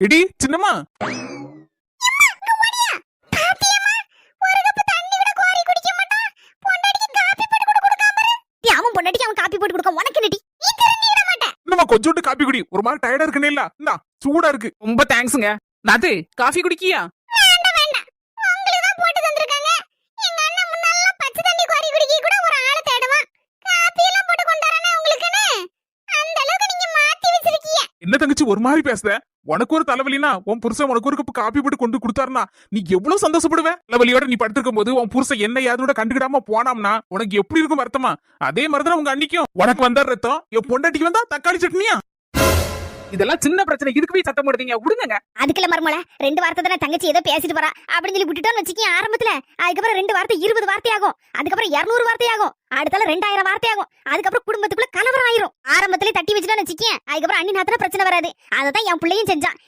Eddy சின்னம்மா. அவன் பொண்டாட்டிக்கு அவன் காப்பி போட்டு கொடுக்க உனக்கு நடி நம்ம கொஞ்சோண்டு காப்பி குடி. ஒரு மாதிரி டயர்டா இருக்குனே இல்ல. இந்தா சூடா இருக்கு. ரொம்ப தேங்க்ஸுங்க நாத்து காஃபி குடிக்கியா? வேண்டாம் வேண்டாம். உங்களுக்கு தான் போட்டு தந்திருக்காங்க. எங்க அண்ணன் முன்னால பச்சை தண்ணி கோரி குடிக்க கூட ஒரு ஆளை தேடுவான். காப்பி எல்லாம் போட்டு கொண்டு வரேனே உங்களுக்குன்னு அந்த அளவுக்கு நீங்க மாத்தி வச்சிருக்கீங்க. என்ன தங்கச்சி ஒரு மாதிரி பேசுத உனக்கு ஒரு தலைவலினா உன் புருஷன் உனக்கு ஒரு கப்பு காப்பி போட்டு கொண்டு கொடுத்தாருனா நீ எவ்வளவு சந்தோஷப்படுவ? தலைவலியோட நீ படுத்திருக்கும் போது உன் புருஷன் என்ன யாரோட கண்டுக்கிடாம போனாம்னா உனக்கு எப்படி இருக்கும் வருத்தமா? அதே மாதிரிதான் உங்க அன்னைக்கும் உனக்கு வந்தா ரத்தம் என் பொண்டாட்டிக்கு வந்தா தக்காளி சட்னியா? இதெல்லாம் சின்ன பிரச்சனை. இதுக்கு போய் சத்தம் போடுறீங்க விடுங்க அதுக்குள்ள மருமல ரெண்டு வார்த்தை தானே தங்கச்சி ஏதோ பேசிட்டு போறா. அப்படின்னு சொல்லி விட்டுட்டோம்னு வச்சுக்கி ஆரம்பத்துல. அதுக்கப்புறம் ரெண்டு வார்த்தை இருபது வார்த்தை ஆகும். அதுக்கப்புறம் இருநூறு வார்த்தை ஆகும். அடுத்தால ரெண்டாயிரம் வார்த்தை ஆகும். அதுக்கப்புறம் குடும்பத்துக்குள்ள கலவரம் ஆயிரும் ஆரம்பத்திலே தட்டி வச்சுட்டோம்னு வச்சுக்கேன் அதுக்கப்புறம் அண்ணி நாத்தன பிரச்சனை வராது. அதை தான் என் பிள்ளையும் செஞ்சான்